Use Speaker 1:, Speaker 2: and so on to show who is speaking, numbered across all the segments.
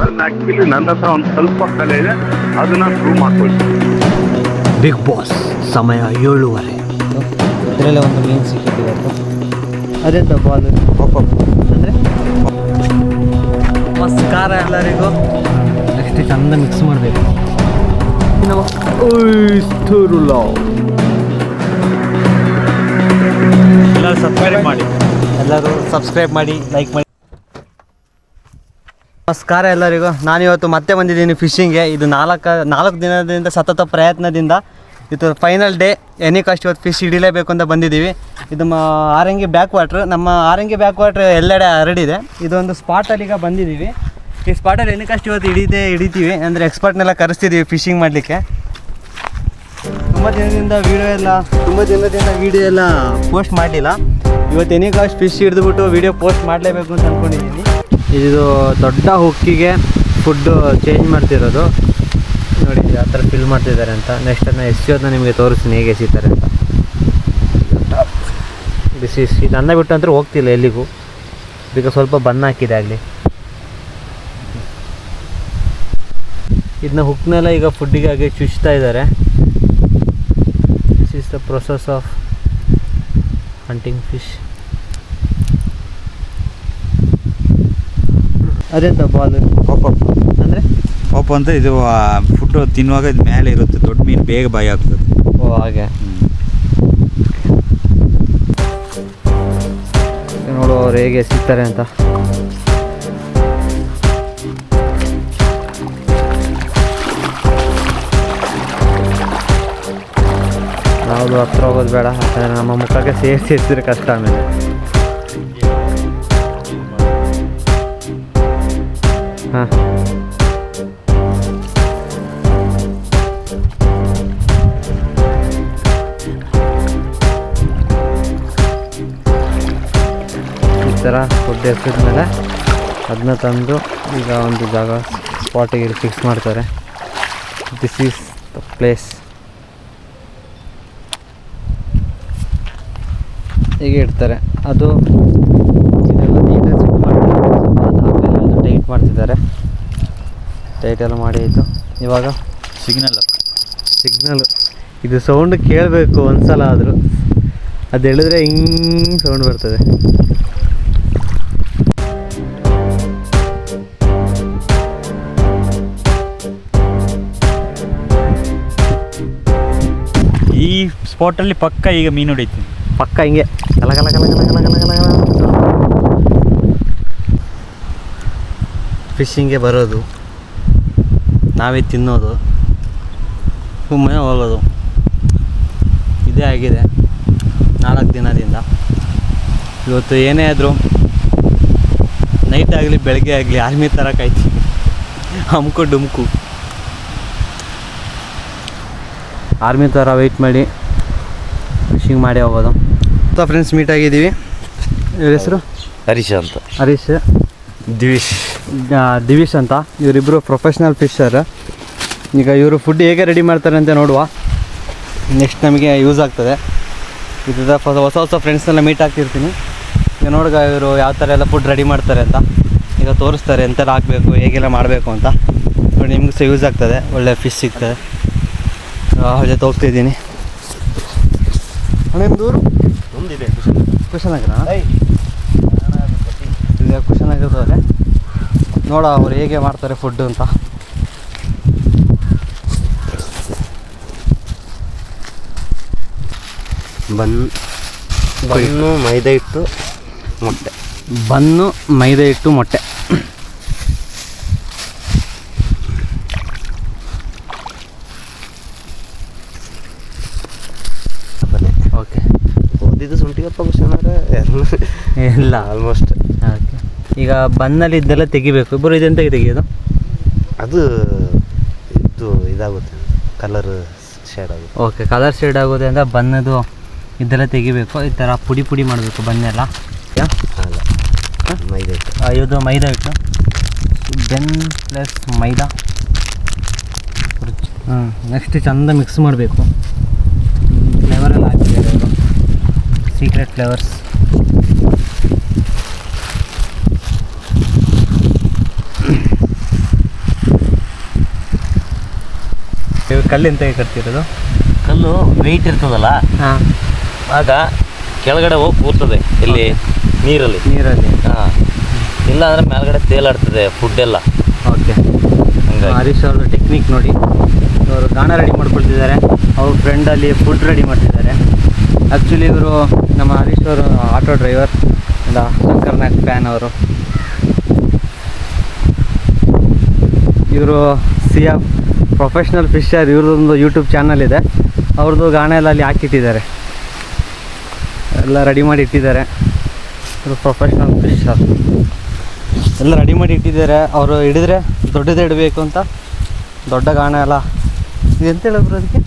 Speaker 1: ನನ್ನ ಆಕ್ಚುಲಿ ನನ್ನ ಹತ್ರ ಒಂದು ಸ್ವಲ್ಪ ಕಲೆ ಇದೆ. ಅದನ್ನ ಪ್ರೂವ್ ಮಾಡ್ಕೊಳ್ತೀನಿ
Speaker 2: ಬಿಗ್ ಬಾಸ್ ಸಮಯ ಏಳುವರೆ.
Speaker 3: ಇದರಲ್ಲೇ ಒಂದು ಮೀನು ಸಿಕ್ಕಿದೆ ಅದೆಂತ ಬಾಲ್ ಅಂದರೆ?
Speaker 2: ನಮಸ್ಕಾರ ಎಲ್ಲರಿಗೂ. ನೆಕ್ಸ್ಟ್ ಚಂದ ಮಿಕ್ಸ್ ಮಾಡಬೇಕು.
Speaker 3: ಎಲ್ಲರೂ ಸಬ್ಸ್ಕ್ರೈಬ್ ಮಾಡಿ. ಎಲ್ಲರೂ ಸಬ್ಸ್ಕ್ರೈಬ್ ಮಾಡಿ ಲೈಕ್ ಮಾಡಿ. ನಮಸ್ಕಾರ ಎಲ್ಲರಿಗೂ. ನಾನಿವತ್ತು ಮತ್ತೆ ಬಂದಿದ್ದೀನಿ ಫಿಶಿಂಗ್ಗೆ. ಇದು ನಾಲ್ಕು ನಾಲ್ಕು ದಿನದಿಂದ ಸತತ ಪ್ರಯತ್ನದಿಂದ ಇದು ಫೈನಲ್ ಡೇ ಎನಿ ಕಾಸ್ಟ್ ಇವತ್ತು ಫಿಶ್ ಹಿಡಿಲೇಬೇಕು ಅಂತ ಬಂದಿದ್ದೀವಿ. ಇದು ಆರಂಗಿ ಬ್ಯಾಕ್ ವಾಟ್ರ್ ನಮ್ಮ ಆರಂಗಿ ಬ್ಯಾಕ್ ವಾಟ್ರ್ ಎಲ್ಲೆಡೆ ಹರಡಿದೆ. ಇದೊಂದು ಸ್ಪಾಟಲ್ಲಿ ಈಗ ಬಂದಿದ್ದೀವಿ. ಈ ಸ್ಪಾಟಲ್ಲಿ ಎನಿ ಕಾಸ್ಟ್ ಇವತ್ತು ಹಿಡಿದೇ ಹಿಡಿತೀವಿ. ಅಂದರೆ ಎಕ್ಸ್ಪರ್ಟ್ನೆಲ್ಲ ಕರೆಸ್ತಿದ್ದೀವಿ ಫಿಶಿಂಗ್ ಮಾಡಲಿಕ್ಕೆ. ತುಂಬ ದಿನದಿಂದ ವೀಡಿಯೋ ಎಲ್ಲ, ತುಂಬ ದಿನದಿಂದ ವೀಡಿಯೋ ಎಲ್ಲ ಪೋಸ್ಟ್ ಮಾಡಲಿಲ್ಲ. ಇವತ್ತು ಎನಿ ಕಾಸ್ಟ್ ಫಿಶ್ ಹಿಡಿದ್ಬಿಟ್ಟು ವೀಡಿಯೋ ಪೋಸ್ಟ್ ಮಾಡಲೇಬೇಕು ಅಂತ ಅಂದ್ಕೊಂಡಿದ್ದೀನಿ ಇದು ದೊಡ್ಡ ಹುಕ್ಕಿಗೆ ಫುಡ್ಡು ಚೇಂಜ್ ಮಾಡ್ತಿರೋದು. ನೋಡಿ ಯಾವ ಥರ ಫಿಲ್ ಮಾಡ್ತಿದ್ದಾರೆ ಅಂತ. ನೆಕ್ಸ್ಟ್ ಅದನ್ನ ಎಸೆಯೋದನ್ನ ನಿಮಗೆ ತೋರಿಸ್ತೀನಿ ಹೇಗೆ ಎಸಿತಾರೆ ಅಂತ. ಬಿಸಿ ಇದು ಅನ್ನ ಬಿಟ್ಟು ಅಂದರೆ ಹೋಗ್ತಿಲ್ಲ ಎಲ್ಲಿಗೂ. ಈಗ ಸ್ವಲ್ಪ ಬನ್ನ ಹಾಕಿದೆ ಆಗಲಿ. ಇದನ್ನ ಹುಕ್ನೆಲ್ಲ ಈಗ ಫುಡ್ಡಿಗಾಗಿ ಚುಚ್ತಾ ಇದ್ದಾರೆ. This is the process of hunting fish ಅದೆಂತ ball
Speaker 4: popup
Speaker 3: ಅಂದರೆ?
Speaker 4: ಪಾಪ್ ಅಂತ ಇದು ಫುಡ್ ತಿನ್ನುವಾಗ ಇದು ಮೇಲೆ ಇರುತ್ತೆ ದೊಡ್ಡ ಮೀನು ಬೇಗ ಬಾಯಿ ಆಗ್ತದೆ.
Speaker 3: ಓ ಹಾಗೆ. ನೋಡು ಅವ್ರು ಹೇಗೆ ಸಿಗ್ತಾರೆ ಅಂತ. ಯಾವುದು ಹತ್ರ ಹೋಗೋದು ಬೇಡ ನಮ್ಮ ಮುಖಕ್ಕೆ ಸೇರಿಸಿ ಕಷ್ಟ ಆಮೇಲೆ. ಹಾಂ. ಈ ಥರ ಫುಡ್ ಎಸಿದ್ಮೇಲೆ ಅದನ್ನ ತಂದು ಈಗ ಒಂದು ಜಾಗ ಸ್ಪಾಟಿಗೆ ಫಿಕ್ಸ್ ಮಾಡ್ತಾರೆ. ದಿಸ್ ಈಸ್ ದ ಪ್ಲೇಸ್ ಹೀಗೆ ಇಡ್ತಾರೆ. ಅದು ಇದೆಲ್ಲ ನೀಟಾಗಿ ಚೆಕ್ ಮಾಡ್ತಾರೆ ಸ್ವಲ್ಪ ಅದಾದಮೇಲೆ ಅದು ಟೈಟ್ ಮಾಡ್ತಿದ್ದಾರೆ. ಟೈಟ್ ಎಲ್ಲ ಮಾಡಿ ಆಯಿತು. ಇವಾಗ?
Speaker 4: ಸಿಗ್ನಲ್
Speaker 3: ಸಿಗ್ನಲ್ ಇದು ಸೌಂಡ್ ಕೇಳಬೇಕು ಒಂದ್ಸಲ ಆದರೂ. ಅದು ಹೇಳಿದ್ರೆ ಹಿಂಗೆ ಸೌಂಡ್ ಬರ್ತದೆ.
Speaker 4: ಈ ಸ್ಪಾಟಲ್ಲಿ ಪಕ್ಕ ಈಗ ಮೀನು ಹೊಡಿತೀನಿ
Speaker 3: ಪಕ್ಕ ಹಿಂಗೆ. ಕಲ ಕಲ ಕಲ ಕಲ ಕಲ ಕಲ ಕಲ ಕಲ ಫಿಶಿಂಗ್ಗೆ ಬರೋದು. ನಾವೇ ತಿನ್ನೋದು. ಸುಮ್ಮನೆ ಹೋಗೋದು. ಇದೇ ಆಗಿದೆ. ನಾಲ್ಕು ದಿನದಿಂದ. ಇವತ್ತು ಏನೇ ಆದರೂ ನೈಟ್ ಆಗಲಿ ಬೆಳಗ್ಗೆ ಆಗಲಿ ಆರ್ಮಿ ಥರ ಕಾಯ್ತೀವಿ. ಹಮ್ಕು ಡುಮ್ಕು. ಆರ್ಮಿ ಥರ ವೆಯ್ಟ್ ಮಾಡಿ ಫಿಶಿಂಗ್ ಮಾಡಿ ಹೋಗೋದು. ಸೊ ಫ್ರೆಂಡ್ಸ್ ಮೀಟ್ ಆಗಿದ್ದೀವಿ. ಇವ್ರ ಹೆಸರು?
Speaker 2: ಹರೀಶ್ ಅಂತ.
Speaker 3: ಹರೀಶ್.
Speaker 2: ದಿವಿಶ್.
Speaker 3: ದಿವಿಶ್ ಅಂತ. ಇವರಿಬ್ಬರು ಪ್ರೊಫೆಷ್ನಲ್ ಫಿಶರ್ ಈಗ ಇವರು ಫುಡ್ ಹೇಗೆ ರೆಡಿ ಮಾಡ್ತಾರೆ ಅಂತ ನೋಡುವ. ನೆಕ್ಸ್ಟ್ ನಮಗೆ ಯೂಸ್ ಆಗ್ತದೆ. ಇದು ಹೊಸ ಹೊಸ ಫ್ರೆಂಡ್ಸ್ನೆಲ್ಲ ಮೀಟ್ ಆಗ್ತಿರ್ತೀನಿ. ಈಗ ನೋಡಿ ಇವರು ಯಾವ ಥರ ಎಲ್ಲ ಫುಡ್ ರೆಡಿ ಮಾಡ್ತಾರೆ ಅಂತ. ಈಗ ತೋರಿಸ್ತಾರೆ ಎಂಥೆಲ್ಲ ಹಾಕಬೇಕು ಹೇಗೆಲ್ಲ ಮಾಡಬೇಕು ಅಂತ. ನೋಡಿ ನಿಮಗೂ ಸಹ ಯೂಸ್ ಆಗ್ತದೆ. ಒಳ್ಳೆ ಫಿಶ್ ಸಿಗ್ತದೆ. ಅವ್ರ ಜೊತೆ ಹೋಗ್ತಿದ್ದೀನಿ ದೂರು ಕುಶನಗರ ಕುಶನಗರದವ್ರೆ ನೋಡ ಅವ್ರು ಹೇಗೆ ಮಾಡ್ತಾರೆ ಫುಡ್ ಅಂತ.
Speaker 2: ಬನ್ ಬನ್ನು ಮೈದಾ ಹಿಟ್ಟು ಮೊಟ್ಟೆ.
Speaker 3: ಬನ್ನು ಮೈದಾ ಹಿಟ್ಟು ಮೊಟ್ಟೆ. ಓಕೆ
Speaker 2: ಓದಿದ್ದು ಸುಂಟಿಗಪ್ಪ ಕುಶನರ
Speaker 3: ಇಲ್ಲ
Speaker 2: ಆಲ್ಮೋಸ್ಟ್
Speaker 3: ಈಗ ಬನ್ನಲ್ಲಿ ಇದ್ದೆಲ್ಲ ತೆಗಿಬೇಕು ಇಬ್ಬರು ಇದೆಂತ ತೆಗಿಯೋದು?
Speaker 2: ಅದು ಇದು ಇದಾಗುತ್ತೆ. ಕಲರ್ ಶೇಡ್ ಆಗುತ್ತೆ.
Speaker 3: ಓಕೆ ಕಲರ್ ಶೇಡ್ ಆಗೋದೆ ಅಂದರೆ ಬನ್ನದು ಇದೆಲ್ಲ ತೆಗಿಬೇಕು. ಈ ಥರ ಪುಡಿ ಪುಡಿ ಮಾಡಬೇಕು ಬನ್ನೆಲ್ಲ
Speaker 2: ಮೈದಾ ಹಿಟ್ಟು.
Speaker 3: ಇದು ಮೈದಾ ಹಿಟ್ಟು. ಬೆನ್ ಪ್ಲಸ್ ಮೈದಾ. ಹಾಂ ನೆಕ್ಸ್ಟ್ ಚಂದ ಮಿಕ್ಸ್ ಮಾಡಬೇಕು. ಫ್ಲೇವರೆಲ್ಲ ಹಾಕಿದ್ದಾರೆ ಸೀಕ್ರೆಟ್ ಫ್ಲೇವರ್ಸ್ ಕಲ್ಲಿನ ಎಂತ ಕಟ್ತಿರೋದು?
Speaker 2: ಕಲ್ಲು ವೆಯ್ಟ್ ಇರ್ತದಲ್ಲ?
Speaker 3: ಹಾಂ.
Speaker 2: ಆಗ ಕೆಳಗಡೆ ಹೋಗಿ ಕೂರ್ತದೆ ಇಲ್ಲಿ ನೀರಲ್ಲಿ.
Speaker 3: ನೀರಲ್ಲಿ.
Speaker 2: ಹಾಂ. ಇಲ್ಲ ಅಂದರೆ ಮೇಲ್ಗಡೆ ತೇಲಾಡ್ತದೆ ಫುಡ್ ಎಲ್ಲ.
Speaker 3: ಓಕೆ. ಹರೀಶ್ ಅವ್ರದ್ದು ಟೆಕ್ನಿಕ್ ನೋಡಿ. ಇವರು ಗಾಣ ರೆಡಿ ಮಾಡ್ಕೊಳ್ತಿದ್ದಾರೆ. ಅವ್ರ ಫ್ರೆಂಡಲ್ಲಿ ಫುಡ್ ರೆಡಿ ಮಾಡ್ತಿದ್ದಾರೆ. ಆ್ಯಕ್ಚುಲಿ ಇವರು ನಮ್ಮ ಹರೀಶ್ ಅವರು ಆಟೋ ಡ್ರೈವರ್ ಇಲ್ಲ ಶಂಕರ್ನಾಗ್ ಫ್ಯಾನ್ ಅವರು. ಇವರು ಸಿ ಎಫ್ ಪ್ರೊಫೆಷ್ನಲ್ ಫಿಶರ್ ಇವ್ರದ್ದೊಂದು ಯೂಟ್ಯೂಬ್ ಚಾನಲ್ ಇದೆ. ಅವ್ರದ್ದು ಗಾಣ ಎಲ್ಲ ಅಲ್ಲಿ ಹಾಕಿಟ್ಟಿದ್ದಾರೆ. ಎಲ್ಲ ರೆಡಿ ಮಾಡಿ ಇಟ್ಟಿದ್ದಾರೆ. ಪ್ರೊಫೆಷ್ನಲ್ ಫಿಶರ್ ಎಲ್ಲ ರೆಡಿ ಮಾಡಿ ಇಟ್ಟಿದ್ದಾರೆ. ಅವರು ಹಿಡಿದ್ರೆ ದೊಡ್ಡದೇ ಇಡಬೇಕು ಅಂತ ದೊಡ್ಡ ಗಾಣ ಎಲ್ಲ. ಇದು ಎಂತ ಹೇಳಿದ್ರು ಅದಕ್ಕೆ?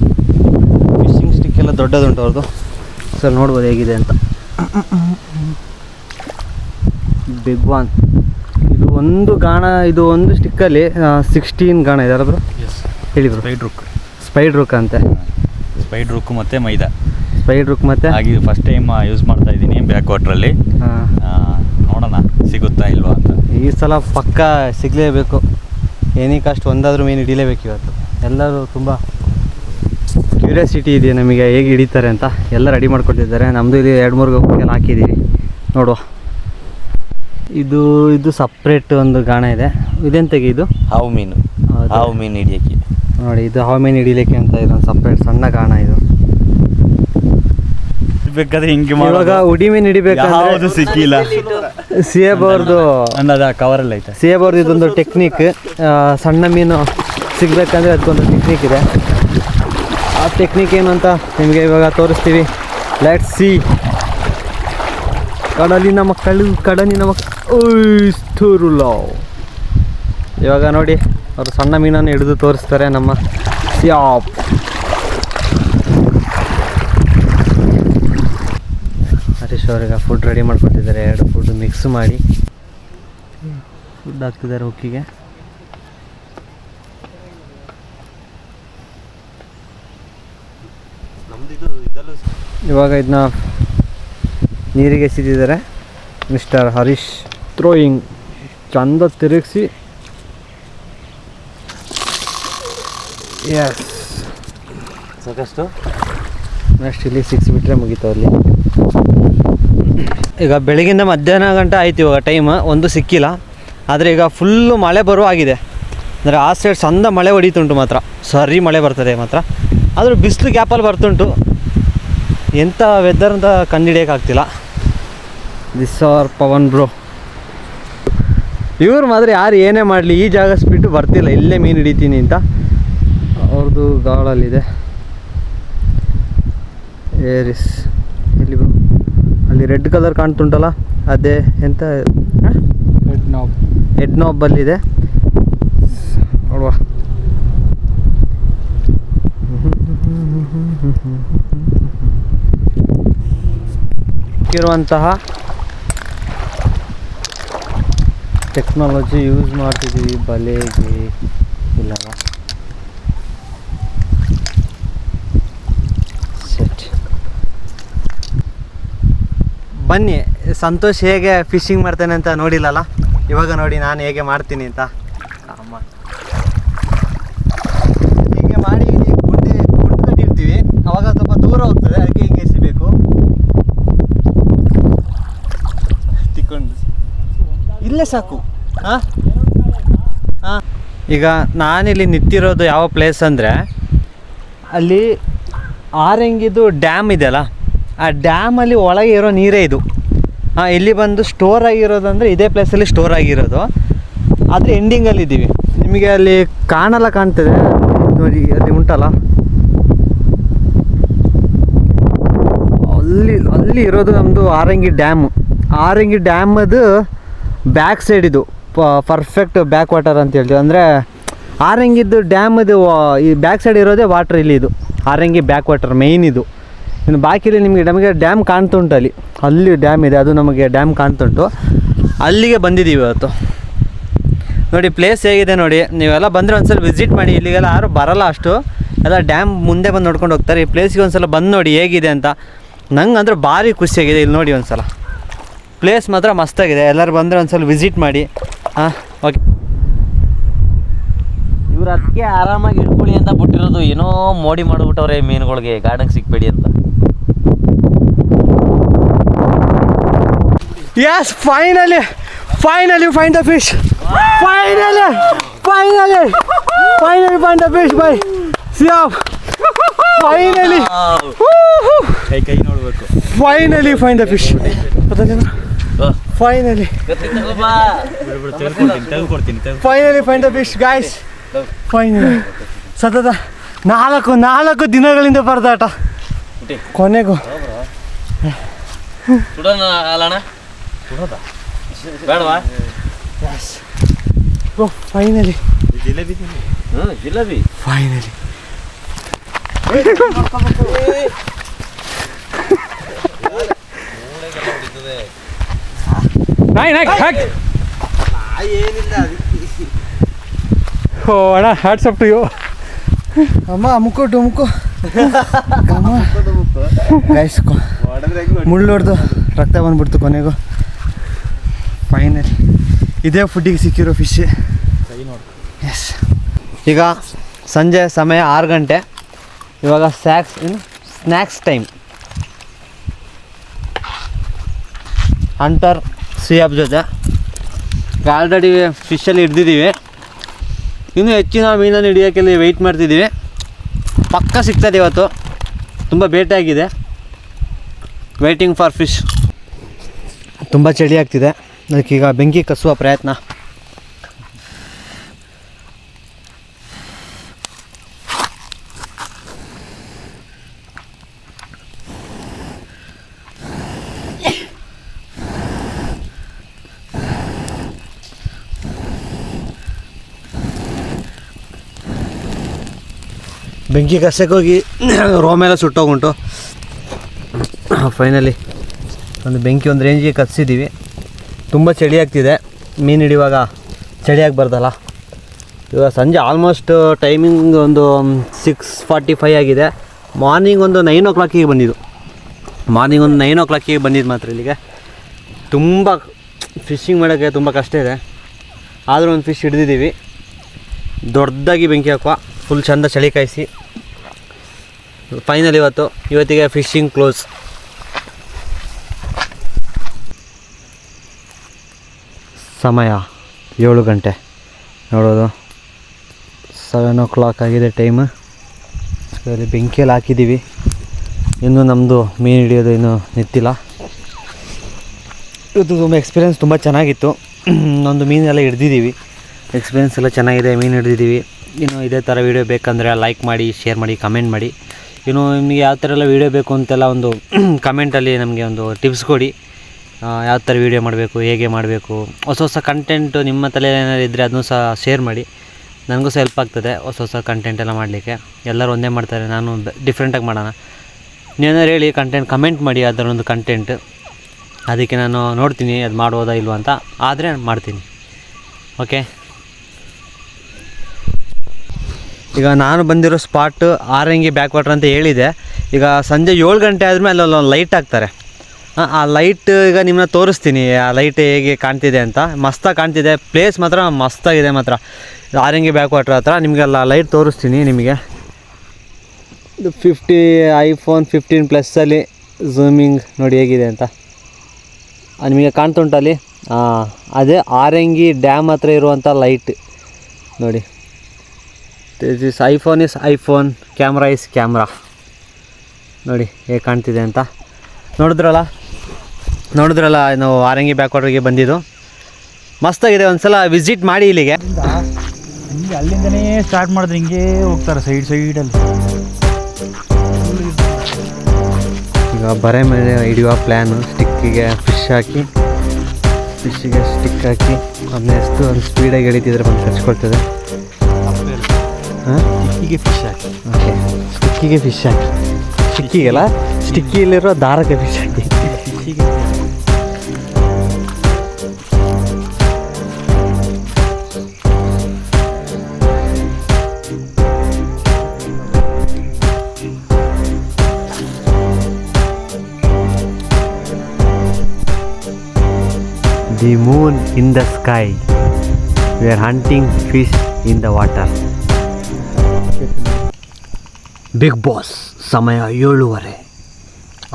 Speaker 3: ಫಿಶಿಂಗ್ ಸ್ಟಿಕ್ ಎಲ್ಲ ದೊಡ್ಡದುಂಟು ಅವ್ರದ್ದು. ಸರ್ ನೋಡ್ಬೋದು ಹೇಗಿದೆ ಅಂತ. ಬಿಗ್ ಬಾನ್ ಇದು ಒಂದು ಗಾಣ, ಇದು ಒಂದು ಸ್ಟಿಕ್ಕಲ್ಲಿ ಸಿಕ್ಸ್ಟೀನ್ ಗಾಣ ಇದೆ ಬ್ರೋ ಹೇಳಿ ಬ್ರೋ
Speaker 4: ಸ್ಪೈಡ್ ರುಕ್
Speaker 3: ಸ್ಪೈಡ್ ರುಕ್ ಅಂತೆ.
Speaker 4: ಸ್ಪೈಡ್ ರುಕ್ ಮತ್ತು ಮೈದಾ.
Speaker 3: ಸ್ಪೈಡ್ ರುಕ್ ಮತ್ತು?
Speaker 4: ಹಾಗೆ ಫಸ್ಟ್ ಟೈಮ್ ಯೂಸ್ ಮಾಡ್ತಾ ಇದ್ದೀನಿ ಬ್ಯಾಕ್ ವಾಟ್ರಲ್ಲಿ ನೋಡೋಣ ಸಿಗುತ್ತಾ ಇಲ್ವಾ ಅಂತ.
Speaker 3: ಈ ಸಲ ಪಕ್ಕ ಸಿಗಲೇಬೇಕು. ಏನಿ ಕಾಸ್ಟ್ ಒಂದಾದರೂ ಮೀನು ಹಿಡಿಲೇಬೇಕು ಇವತ್ತು. ಎಲ್ಲರೂ ತುಂಬ ಕ್ಯೂರಿಯಾಸಿಟಿ ಇದೆ ನಮಗೆ? ಹೇಗೆ ಹಿಡಿತಾರೆ ಅಂತ ಎಲ್ಲ ರೆಡಿ ಮಾಡ್ಕೊಟ್ಟಿದ್ದಾರೆ. ನಮ್ಮದು ಇಲ್ಲಿ ಎರಡು ಮೂರು ಎಲ್ಲ ಹಾಕಿದ್ದೀವಿ. ನೋಡುವ. ಇದು ಇದು ಸಪ್ರೇಟ್ ಒಂದು ಗಾಣ ಇದೆ. ಇದೆಂತೆಗೆ ಇದು?
Speaker 2: ಹಾವು ಮೀನು? ಹಾವು ಮೀನು ಹಿಡಿಯೋಕ್ಕೆ.
Speaker 3: ನೋಡಿ ಇದು ಹಾವು ಮೀನು ಹಿಡಿಲಿಕ್ಕೆ ಅಂತ ಇದೊಂದು ಸಪ್ರೇಟ್ ಸಣ್ಣ ಕಾಣ ಇದು.
Speaker 4: ಬೇಕಾದ್ರೆ ಹಿಂಗೆ
Speaker 3: ಇವಾಗ ಉಡಿ ಮೀನು
Speaker 4: ಯಾವುದು ಸಿಕ್ಕಿಲ್ಲ.
Speaker 3: ಸಿಎಬ್ ಅವ್ರದ್ದು
Speaker 4: ಅನ್ನದ ಅಲ್ಲಿ ಐತೆ.
Speaker 3: ಸೇಬ್ ಅವ್ರದ್ದು ಇದೊಂದು ಟೆಕ್ನಿಕ್ ಸಣ್ಣ ಮೀನು ಸಿಗ್ಬೇಕಂದ್ರೆ ಅದಕ್ಕೊಂದು ಟೆಕ್ನಿಕ್ ಇದೆ. ಆ ಟೆಕ್ನಿಕ್ ಏನು ಅಂತ ನಿಮಗೆ ಇವಾಗ ತೋರಿಸ್ತೀವಿ. ಲೆಟ್ ಸಿ ಕಡಲಿನ ಮಕ್ಕಳು ಕಡಲಿನ ಮಕ್ಕಳು ಇವಾಗ ನೋಡಿ. ಅವರು ಸಣ್ಣ ಮೀನನ್ನು ಹಿಡಿದು ತೋರಿಸ್ತಾರೆ ನಮ್ಮ ಸ್ಯಾಪ್. ಹರೀಶ್ ಅವ್ರಿಗೆ ಫುಡ್ ರೆಡಿ ಮಾಡ್ಕೊಟ್ಟಿದ್ದಾರೆ ಎರಡು ಫುಡ್ ಮಿಕ್ಸ್ ಮಾಡಿ. ಫುಡ್ ಹಾಕ್ತಿದ್ದಾರೆ ಉಕ್ಕಿಗೆ ಇವಾಗ ಇದನ್ನ ನೀರಿಗೆ ಎಸಿದಿದ್ದಾರೆ. ಮಿಸ್ಟರ್ ಹರೀಶ್ ಥ್ರೋಯಿಂಗ್ ಚಂದ ತಿರುಗಿಸಿ ಎಸ್
Speaker 2: ಸಾಕಷ್ಟು?
Speaker 3: ನೆಕ್ಸ್ಟ್ ಇಲ್ಲಿ ಸಿಕ್ಸ್ ಬಿಟ್ಟರೆ ಮುಗೀತು ಅಲ್ಲಿ. ಈಗ ಬೆಳಗಿಂದ ಮಧ್ಯಾಹ್ನ ಗಂಟೆ ಆಯ್ತು ಇವಾಗ ಟೈಮ್ ಒಂದು ಸಿಕ್ಕಿಲ್ಲ. ಆದರೆ ಈಗ ಫುಲ್ಲು ಮಳೆ ಬರುವ ಆಗಿದೆ ಅಂದರೆ ಆ ಸೈಡ್ ಸಂದ ಮಳೆ ಹೊಡಿತುಂಟು ಮಾತ್ರ. ಸರಿ ಮಳೆ ಬರ್ತದೆ ಮಾತ್ರ. ಆದರೂ ಬಿಸಿಲು ಗ್ಯಾಪಲ್ಲಿ ಬರ್ತುಂಟು. ಎಂಥ ವೆದರ್ ಅಂತ ಕಂಡುಹಿಡಿಯೋಕ್ಕಾಗ್ತಿಲ್ಲ ದಿಸ್ ಆರ್ ಪವನ್ ಬ್ರೋ ಇವ್ರು ಮಾತ್ರ ಯಾರು ಏನೇ ಮಾಡಲಿ ಈ ಜಾಗ ಬಿಟ್ಟು ಬರ್ತಿಲ್ಲ. ಇಲ್ಲೇ ಮೀನು ಹಿಡಿತೀನಿ ಅಂತ. ಅವ್ರದ್ದು ಗಾಳಲ್ಲಿದೆ. ಏರಿಸ್ ಇಲ್ಲಿ? ಅಲ್ಲಿ ರೆಡ್ ಕಲರ್ ಕಾಣ್ತುಂಟಲ್ಲ ಅದೇ ಎಂತ?
Speaker 4: ಹೆಡ್ ನಾಬ್
Speaker 3: ಹೆಡ್ ನಾಬಲ್ಲಿದೆ ನೋಡುವ. ಇರುವಂತಹ ಟೆಕ್ನಾಲಜಿ ಯೂಸ್ ಮಾಡ್ತಿದ್ದೀವಿ ಬಲೆಗೆ ಇಲ್ಲಲ್ಲ ಬನ್ನಿ ಸಂತೋಷ್ ಹೇಗೆ ಫಿಶಿಂಗ್ ಮಾಡ್ತಾನೆ ಅಂತ ನೋಡಿಲ್ಲಲ್ಲ? ಇವಾಗ ನೋಡಿ ನಾನು ಹೇಗೆ ಮಾಡ್ತೀನಿ ಅಂತ. ಅಮ್ಮ. ಹೀಗೆ ಮಾಡಿ ಗುಡ್ಡೆ ಗುಂಡು ಕಟ್ಟಿರ್ತೀವಿ ಅವಾಗ ಸ್ವಲ್ಪ ದೂರ ಹೋಗ್ತದೆ ಅದಕ್ಕೆ ಹಿಂಗೆ ಎಸಿಬೇಕು. ತಿಕ್ಕೊಂಡು. ಇಲ್ಲೇ ಸಾಕು. ಹಾಂ ಹಾಂ ಈಗ ನಾನಿಲ್ಲಿ ನಿಂತಿರೋದು ಯಾವ ಪ್ಲೇಸ್ ಅಂದರೆ ಅಲ್ಲಿ ಆರೆಂಗಿದು ಡ್ಯಾಮ್ ಇದೆಯಲ್ಲ? ಆ ಡ್ಯಾಮಲ್ಲಿ ಒಳಗೆ ಇರೋ ನೀರೇ ಇದು. ಇಲ್ಲಿ ಬಂದು ಸ್ಟೋರ್ ಆಗಿರೋದು ಅಂದರೆ ಇದೇ ಪ್ಲೇಸಲ್ಲಿ ಸ್ಟೋರ್ ಆಗಿರೋದು. ಆದರೆ ಎಂಡಿಂಗಲ್ಲಿ ಇದ್ದೀವಿ ನಿಮಗೆ ಅಲ್ಲಿ ಕಾಣಲ್ಲ ಕಾಣ್ತದೆ. ನೋಡಿ, ಅಲ್ಲಿ ಉಂಟಲ್ಲ? ಅಲ್ಲಿ ಅಲ್ಲಿ ಇರೋದು ನಮ್ಮದು ಆರಂಗಿ ಡ್ಯಾಮು ಆರಂಗಿ ಡ್ಯಾಮದು ಬ್ಯಾಕ್ ಸೈಡ್ ಇದು. ಪರ್ಫೆಕ್ಟ್ ಬ್ಯಾಕ್ ವಾಟರ್ ಅಂತ ಹೇಳ್ತೀವಿ. ಅಂದರೆ ಆರಂಗಿದ್ದು ಡ್ಯಾಮದು ಈ ಬ್ಯಾಕ್ ಸೈಡ್ ಇರೋದೇ ವಾಟರ್ ಇಲ್ಲಿ ಇದು. ಆರಂಗಿ ಬ್ಯಾಕ್ ವಾಟರ್ ಮೇಯ್ನ್ ಇದು. ಇನ್ನು ಬಾಕಿಲಿ ನಿಮಗೆ ನಮಗೆ ಡ್ಯಾಮ್ ಕಾಣ್ತುಂಟು ಅಲ್ಲಿ. ಅಲ್ಲಿ ಡ್ಯಾಮ್ ಇದೆ, ಅದು ನಮಗೆ ಡ್ಯಾಮ್ ಕಾಣ್ತುಂಟು ಅಲ್ಲಿಗೆ ಬಂದಿದ್ದೀವಿ ಇವತ್ತು. ನೋಡಿ ಪ್ಲೇಸ್ ಹೇಗಿದೆ ನೋಡಿ. ನೀವೆಲ್ಲ ಬಂದರೆ ಒಂದ್ಸಲ ವಿಸಿಟ್ ಮಾಡಿ, ಇಲ್ಲಿಗೆಲ್ಲ ಯಾರು ಬರಲ್ಲ ಅಷ್ಟು. ಎಲ್ಲ ಡ್ಯಾಮ್ ಮುಂದೆ ಬಂದು ನೋಡ್ಕೊಂಡು ಹೋಗ್ತಾರೆ. ಈ ಪ್ಲೇಸಿಗೆ ಒಂದ್ಸಲ ಬಂದು ನೋಡಿ ಹೇಗಿದೆ ಅಂತ. ನಂಗೆ ಅಂದ್ರೆ ಭಾರಿ ಖುಷಿಯಾಗಿದೆ ಇಲ್ಲಿ ನೋಡಿ ಒಂದ್ಸಲ. ಪ್ಲೇಸ್ ಮಾತ್ರ ಮಸ್ತಾಗಿದೆ ಎಲ್ಲರೂ ಬಂದರೆ ಒಂದ್ಸಲ ವಿಸಿಟ್ ಮಾಡಿ. ಹಾಂ ಓಕೆ
Speaker 2: ಇವ್ರು ಅದಕ್ಕೆ ಆರಾಮಾಗಿ ಇಟ್ಕೊಳ್ಳಿ ಅಂತ ಬಿಟ್ಟಿರೋದು. ಏನೋ ಮೋಡಿ ಮಾಡಿಬಿಟ್ಟವ್ರೆ ಮೀನುಗಳಿಗೆ. ಗಾರ್ಡನ್ ಸಿಕ್ಬೇಡಿ ಅಂತ.
Speaker 3: Yes, finally, finally find the fish. Finally, finally, finally find the fish, boy. See ya. Finally, finally find the fish. Finally, finally find the fish, guys. Finally, ಸತತ ನಾಲ್ಕು ನಾಲ್ಕು ದಿನಗಳಿಂದ ಪರದಾಟ ಕೊನೆಗೂ
Speaker 2: ಸುಡೋಣ ಅಲ್ಲಣ್ಣ ಸುಡೋದ ಬೇಡವಾ
Speaker 3: ಓ ಫೈನಲಿ
Speaker 4: ಜಿಲೇಬಿ
Speaker 2: ಹ್ಞೂ ಜಿಲೇಬಿ
Speaker 3: ಫೈನಲಿ ನಾಯ್ ನಾಯ್ ಹಾಕ್ ಓ ಅಣ್ಣ ಹ್ಯಾಟ್ಸ್ ಅಪ್ ಟು ಯು ಅಮ್ಮ ಮುಕ್ಕು ಡುಮ್ಕು ಗೈಸ್ ಮುಳ್ಳು ಹೊಡೆದು ರಕ್ತ ಬಂದ್ಬಿಡ್ತು ಕೊನೆಗೂ ಫೈನಲಿ ಇದೇ ಫುಡ್ಡಿಗೆ ಸಿಕ್ಕಿರೋ ಫಿಶ್ ಎಸ್ ಈಗ ಸಂಜೆ ಸಮಯ ಆರು ಗಂಟೆ. ಇವಾಗ snacks in snacks time hunter Siyab ಜೊತೆ. ಆಲ್ರೆಡಿ ಫಿಶಲ್ಲಿ ಹಿಡ್ದಿದ್ದೀವಿ. ಇನ್ನೂ ಹೆಚ್ಚಿನ ಮೀನನ್ನು ಹಿಡಿಯೋಕ್ಕೆ ವೆಯ್ಟ್ ಮಾಡ್ತಿದ್ದೀವಿ. ಪಕ್ಕ ಸಿಗ್ತದೆ ಇವತ್ತು. ತುಂಬ ಬೇಟೆಯಾಗಿದೆ ವೇಟಿಂಗ್ ಫಾರ್ ಫಿಶ್ ತುಂಬ ಚಳಿ ಆಗ್ತಿದೆ. ಅದಕ್ಕೀಗ ಬೆಂಕಿ ಕಸುವ ಪ್ರಯತ್ನ. ಬೆಂಕಿ ಕಸಕ್ಕೋಗಿ ರೋಮೆಲ್ಲ ಸುಟ್ಟೋಗುಂಟು. ಫೈನಲಿ ಒಂದು ಬೆಂಕಿ ಒಂದು ರೇಂಜಿಗೆ ಕತ್ಸಿದ್ದೀವಿ ತುಂಬ ಚಳಿ ಆಗ್ತಿದೆ ಮೀನು ಹಿಡಿಯುವಾಗ ಚಳಿ ಆಗಬಾರ್ದಲ್ಲ ಇವಾಗ ಸಂಜೆ ಆಲ್ಮೋಸ್ಟ್ ಟೈಮಿಂಗ್ ಒಂದು ಸಿಕ್ಸ್ ಫಾರ್ಟಿ ಫೈ ಆಗಿದೆ. ಮಾರ್ನಿಂಗ್ ಒಂದು ನೈನ್ ಓ ಕ್ಲಾಕಿಗೆ ಬಂದಿದ್ದು. ಮಾರ್ನಿಂಗ್ ಒಂದು ನೈನ್ ಓ ಕ್ಲಾಕಿಗೆ ಬಂದಿದ್ದು ಮಾತ್ರ ಇಲ್ಲಿಗೆ. ತುಂಬ ಫಿಶಿಂಗ್ ಮಾಡೋಕ್ಕೆ ತುಂಬ ಕಷ್ಟ ಇದೆ. ಆದರೂ ಒಂದು ಫಿಶ್ ಹಿಡಿದಿದ್ದೀವಿ. ದೊಡ್ಡದಾಗಿ ಬೆಂಕಿ ಹಾಕುವ ಫುಲ್ ಚಂದ ಚಳಿ ಕಾಯಿಸಿ. ಫೈನಲ್ ಇವತ್ತು, ಇವತ್ತಿಗೆ ಫಿಶಿಂಗ್ ಕ್ಲೋಸ್ ಸಮಯ ಏಳು ಗಂಟೆ. ನೋಡೋದು. ಸೆವೆನ್ ಓ ಕ್ಲಾಕ್ ಆಗಿದೆ ಟೈಮ್ ಅದರಲ್ಲಿ ಬೆಂಕಿಯಲ್ಲಿ ಹಾಕಿದ್ದೀವಿ. ಇನ್ನೂ ನಮ್ಮದು ಮೀನು ಹಿಡಿಯೋದು ಇನ್ನೂ ನಿಂತಿಲ್ಲ. ಇದು ತುಂಬ ಎಕ್ಸ್ಪೀರಿಯೆನ್ಸ್ ತುಂಬ ಚೆನ್ನಾಗಿತ್ತು. ಒಂದು ಮೀನೆಲ್ಲ ಹಿಡ್ದಿದ್ದೀವಿ. ಎಕ್ಸ್ಪೀರಿಯೆನ್ಸ್ ಎಲ್ಲ ಚೆನ್ನಾಗಿದೆ, ಮೀನು ಹಿಡ್ದಿದ್ದೀವಿ. ಇನ್ನು ಇದೇ ಥರ ವೀಡಿಯೋ ಬೇಕಂದರೆ ಲೈಕ್ ಮಾಡಿ ಶೇರ್ ಮಾಡಿ ಕಮೆಂಟ್ ಮಾಡಿ. ಇನ್ನು ನಿಮಗೆ ಯಾವ ಥರ ಎಲ್ಲ ವೀಡಿಯೋ ಬೇಕು ಅಂತೆಲ್ಲ ಒಂದು ಕಮೆಂಟಲ್ಲಿ ನಮಗೆ ಒಂದು ಟಿಪ್ಸ್ ಕೊಡಿ. ಯಾವ ಥರ ವೀಡಿಯೋ ಮಾಡಬೇಕು, ಹೇಗೆ ಮಾಡಬೇಕು, ಹೊಸ ಹೊಸ ಕಂಟೆಂಟು ನಿಮ್ಮ ತಲೆಯಲ್ಲಿ ಏನಾದ್ರು ಇದ್ದರೆ ಅದನ್ನು ಸಹ ಶೇರ್ ಮಾಡಿ. ನನಗೂ ಸಹ ಹೆಲ್ಪ್ ಆಗ್ತದೆ ಹೊಸ ಹೊಸ ಕಂಟೆಂಟ್ ಎಲ್ಲ ಮಾಡಲಿಕ್ಕೆ. ಎಲ್ಲರೂ ಒಂದೇ ಮಾಡ್ತಾರೆ, ನಾನು ಡಿಫ್ರೆಂಟಾಗಿ ಮಾಡೋಣ. ನೀವೇನಾದ್ರು ಹೇಳಿ ಕಂಟೆಂಟ್ ಕಮೆಂಟ್ ಮಾಡಿ ಅದರೊಂದು ಕಂಟೆಂಟ್ ಅದಕ್ಕೆ ನಾನು ನೋಡ್ತೀನಿ, ಅದು ಮಾಡ್ಬೋದಾ ಇಲ್ವ ಅಂತ. ಆದರೆ ಮಾಡ್ತೀನಿ. ಓಕೆ ಈಗ ನಾನು ಬಂದಿರೋ ಸ್ಪಾಟ್ ಆರಂಗಿ ಬ್ಯಾಕ್ ವಾಟ್ರ್ ಅಂತ ಹೇಳಿದೆ. ಈಗ ಸಂಜೆ ಏಳು ಗಂಟೆ ಆದಮೇಲೆ ಅಲ್ಲೊಂದು ಲೈಟ್ ಹಾಕ್ತಾರೆ. ಆ, ಲೈಟ್ ಈಗ ನಿಮ್ಮನ್ನ ತೋರಿಸ್ತೀನಿ. ಆ ಲೈಟ್ ಹೇಗೆ ಕಾಣ್ತಿದೆ ಅಂತ. ಮಸ್ತಾಗಿ ಕಾಣ್ತಿದೆ. ಪ್ಲೇಸ್ ಮಾತ್ರ ಮಸ್ತಾಗಿದೆ ಮಾತ್ರ. ಆರಂಗಿ ಬ್ಯಾಕ್ ವಾಟರ್ ಹತ್ರ ನಿಮಗೆಲ್ಲ ಲೈಟ್ ತೋರಿಸ್ತೀನಿ ನಿಮಗೆ. ಇದು ಫಿಫ್ಟಿ ಐಫೋನ್ ಫಿಫ್ಟೀನ್ ಪ್ಲಸ್ಸಲ್ಲಿ ಝೂಮಿಂಗ್ ನೋಡಿ ಹೇಗಿದೆ ಅಂತ. ನಿಮಗೆ ಕಾಣ್ತುಂಟಲ್ಲಿ ಹಾಂ ಅದೇ ಆರಂಗಿ ಡ್ಯಾಮ್ ಹತ್ರ ಇರುವಂಥ ಲೈಟ್ ನೋಡಿ. This is iPhone is iPhone camera is camera ನೋಡಿ ಹೇಗೆ ಕಾಣ್ತಿದೆ ಅಂತ. ನೋಡಿದ್ರಲ್ಲ? ನೋಡಿದ್ರಲ್ಲ ನಾವು ಆರಂಗಿ ಬ್ಯಾಕ್ ವಾಟರ್ಗೆ ಬಂದಿದ್ದು. ಮಸ್ತಾಗಿದೆ ಒಂದ್ಸಲ ವಿಸಿಟ್ ಮಾಡಿ ಇಲ್ಲಿಗೆ.
Speaker 4: ಹಿಂಗೆ ಅಲ್ಲಿಂದನೇ ಸ್ಟಾರ್ಟ್ ಮಾಡಿದ್ರೆ ಹಿಂಗೆ ಹೋಗ್ತಾರೆ ಸೈಡ್ ಸೈಡಲ್ಲಿ
Speaker 3: ಈಗ ಬರೆ ಮೇಲೆ ಹಿಡಿಯುವ ಪ್ಲ್ಯಾನು ಸ್ಟಿಕ್ಕಿಗೆ ಫಿಶ್ ಹಾಕಿ ಫಿಶ್ಶಿಗೆ ಸ್ಟಿಕ್ ಹಾಕಿ ಅದನ್ನ ಎಷ್ಟು ಅದು ಸ್ಪೀಡಾಗಿ ಎಳಿತಿದ್ರೆ ಬಂದು ಕಚ್ಕೊಳ್ತದೆ. ಹಾಂ?
Speaker 4: ಹೀಗೆ ಫಿಶ್ ಹಾಕಿ.
Speaker 3: ಓಕೆ ಸ್ಟಿಕ್ಕಿಗೆ ಫಿಶ್ ಹಾಕಿ. ಸ್ಟಿಕ್ಕಿಗೆಲ್ಲ ಸ್ಟಿಕ್ಕಿಯಲ್ಲಿರೋ ದಾರಕ್ಕೆ ಫಿಶ್ ಹಾಕಿ.
Speaker 4: ಫಿಶ್ಶಿಗೆ
Speaker 3: the moon in the sky We are hunting fish in the water. Big boss ಸಮಯ ಏಳುವರೆ.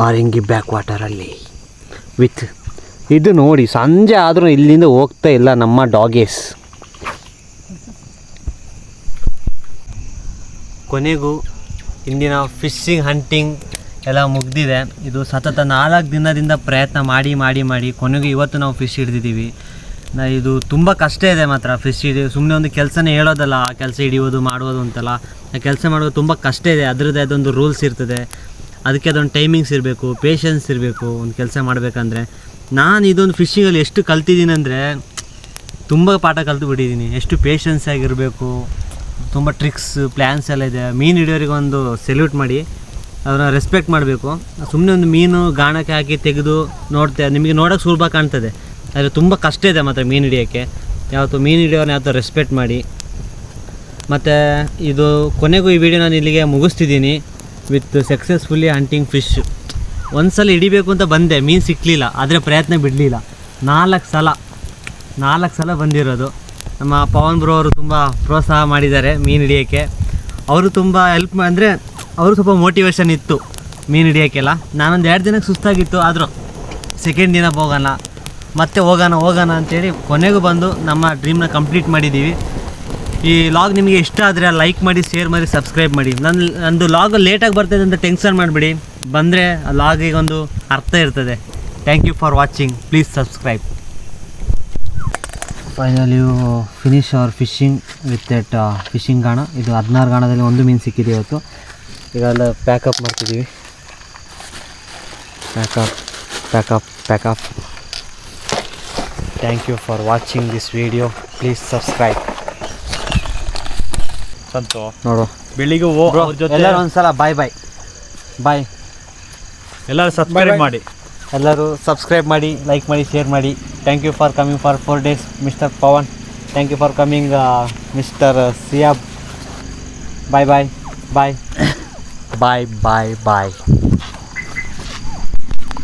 Speaker 3: ಆರಿಂಗಿ ಬ್ಯಾಕ್ ವಾಟರಲ್ಲಿ ವಿತ್ ಇದು ನೋಡಿ, ಸಂಜೆ ಆದರೂ ಇಲ್ಲಿಂದ ಹೋಗ್ತಾ ಇಲ್ಲ ನಮ್ಮ ಡಾಗೇಸ್ ಕೊನೆಗೂ ಇಂದಿನ ಫಿಶಿಂಗ್ ಹಂಟಿಂಗ್ ಎಲ್ಲ ಮುಗ್ದಿದೆ. ಇದು ಸತತ ನಾಲ್ಕು ದಿನದಿಂದ ಪ್ರಯತ್ನ ಮಾಡಿ ಮಾಡಿ ಮಾಡಿ ಕೊನೆಗೂ ಇವತ್ತು ನಾವು ಫಿಶ್ ಹಿಡ್ದಿದ್ದೀವಿ. ನಾ, ಇದು ತುಂಬ ಕಷ್ಟ ಇದೆ ಮಾತ್ರ ಫಿಶ್ ಹಿಡಿ ಸುಮ್ಮನೆ ಒಂದು ಕೆಲಸನೇ ಹೇಳೋದಲ್ಲ, ಆ ಕೆಲಸ ಹಿಡಿಯೋದು ಮಾಡೋದು ಅಂತಲ್ಲ. ಕೆಲಸ ಮಾಡೋದು ತುಂಬ ಕಷ್ಟ ಇದೆ, ಅದರದ್ದೇ ಅದೊಂದು ರೂಲ್ಸ್ ಇರ್ತದೆ. ಅದಕ್ಕೆ ಅದೊಂದು ಟೈಮಿಂಗ್ಸ್ ಇರಬೇಕು ಪೇಷನ್ಸ್ ಇರಬೇಕು, ಒಂದು ಕೆಲಸ ಮಾಡಬೇಕಂದ್ರೆ. ನಾನು ಇದೊಂದು ಫಿಶಿಂಗಲ್ಲಿ ಎಷ್ಟು ಕಲ್ತಿದ್ದೀನಿ ಅಂದರೆ, ತುಂಬ ಪಾಠ ಕಲ್ತು ಬಿಟ್ಟಿದ್ದೀನಿ. ಎಷ್ಟು ಪೇಷನ್ಸ್ ಆಗಿರಬೇಕು, ತುಂಬ ಟ್ರಿಕ್ಸ್ ಪ್ಲ್ಯಾನ್ಸ್ ಎಲ್ಲ ಇದೆ. ಮೀನು ಹಿಡಿಯೋರಿಗೆ ಒಂದು ಸೆಲ್ಯೂಟ್ ಮಾಡಿ. ಅವ್ರನ್ನ ರೆಸ್ಪೆಕ್ಟ್ ಮಾಡಬೇಕು. ಸುಮ್ಮನೆ ಒಂದು ಮೀನು ಗಾಣಕ್ಕೆ ಹಾಕಿ ತೆಗೆದು ನೋಡ್ತೆ, ನಿಮಗೆ ನೋಡೋಕೆ ಸುಲಭ ಕಾಣ್ತದೆ. ಆದರೆ ತುಂಬ ಕಷ್ಟ ಇದೆ ಮಾತ್ರ ಮೀನು ಹಿಡಿಯೋಕ್ಕೆ. ಯಾವತ್ತು ಮೀನು ಹಿಡಿಯೋನ ಯಾವತ್ತು ರೆಸ್ಪೆಕ್ಟ್ ಮಾಡಿ. ಮತ್ತು ಇದು ಕೊನೆಗೂ ಈ ವಿಡಿಯೋ ನಾನು ಇಲ್ಲಿಗೆ ಮುಗಿಸ್ತಿದ್ದೀನಿ ವಿತ್ ಸಕ್ಸಸ್ಫುಲ್ಲಿ ಹಂಟಿಂಗ್ ಫಿಶ್ ಒಂದು ಸಲ ಹಿಡಿಬೇಕು ಅಂತ ಬಂದೆ, ಮೀನು ಸಿಕ್ಕಲಿಲ್ಲ ಆದರೆ ಪ್ರಯತ್ನ ಬಿಡಲಿಲ್ಲ. ನಾಲ್ಕು ಸಲ ನಾಲ್ಕು ಸಲ ಬಂದಿರೋದು. ನಮ್ಮ ಪವನ್ ಬ್ರೋ ಅವರು ತುಂಬ ಪ್ರೋತ್ಸಾಹ ಮಾಡಿದ್ದಾರೆ ಮೀನು ಹಿಡಿಯೋಕ್ಕೆ. ಅವರು ತುಂಬ ಹೆಲ್ಪ್ ಅಂದರೆ ಅವರು ಸ್ವಲ್ಪ ಮೋಟಿವೇಶನ್ ಇತ್ತು ಮೀನು ಹಿಡಿಯೋಕ್ಕೆಲ್ಲ ನಾನೊಂದು ಎರಡು ದಿನಕ್ಕೆ ಸುಸ್ತಾಗಿತ್ತು, ಆದರೂ ಸೆಕೆಂಡ್ ದಿನ ಹೋಗೋಣ, ಮತ್ತೆ ಹೋಗೋಣ ಹೋಗೋಣ ಅಂತೇಳಿ ಕೊನೆಗೂ ಬಂದು ನಮ್ಮ ಡ್ರೀಮ್ನ ಕಂಪ್ಲೀಟ್ ಮಾಡಿದ್ದೀವಿ ಈ ಲಾಗ್ ನಿಮಗೆ ಇಷ್ಟ ಆದರೆ ಲೈಕ್ ಮಾಡಿ ಶೇರ್ ಮಾಡಿ ಸಬ್ಸ್ಕ್ರೈಬ್ ಮಾಡಿ. ನನ್ನ ನಂದು ಲಾಗ್ ಲೇಟಾಗಿ ಬರ್ತದೆ ಅಂತ ಟೆನ್ಷನ್ ಮಾಡಿಬಿಡಿ. ಬಂದರೆ ಆ ಲಾಗಿಗೆ ಒಂದು ಅರ್ಥ ಇರ್ತದೆ. Thank you for watching please subscribe finally finish our fishing with that fishing ಗಾಣ ಇದು ಹದಿನಾರು ಗಾಣದಲ್ಲಿ ಒಂದು ಮೀನು ಸಿಕ್ಕಿದೆ ಇವತ್ತು. ಈಗ ಎಲ್ಲ ಪ್ಯಾಕಪ್ ಮಾಡ್ತಿದ್ದೀವಿ. Pack up pack up pack up thank you for watching this
Speaker 4: video please subscribe Santu.
Speaker 3: ನೋಡು.
Speaker 4: ಬೆಳಿಗ್ಗೆ ಅವ್ರ ಜೊತೆ
Speaker 3: ಎಲ್ಲರೂ ಒಂದ್ಸಲ ಬಾಯ್ ಬಾಯ್ ಬಾಯ್
Speaker 4: ಎಲ್ಲರೂ ಸಬ್ಸ್ಕ್ರೈಬ್ ಮಾಡಿ.
Speaker 3: ಎಲ್ಲರೂ ಸಬ್ಸ್ಕ್ರೈಬ್ ಮಾಡಿ ಲೈಕ್ ಮಾಡಿ ಶೇರ್ ಮಾಡಿ. Thank you for coming for four days mister Pavan thank you for coming mister Siyab bye bye bye bye bye bye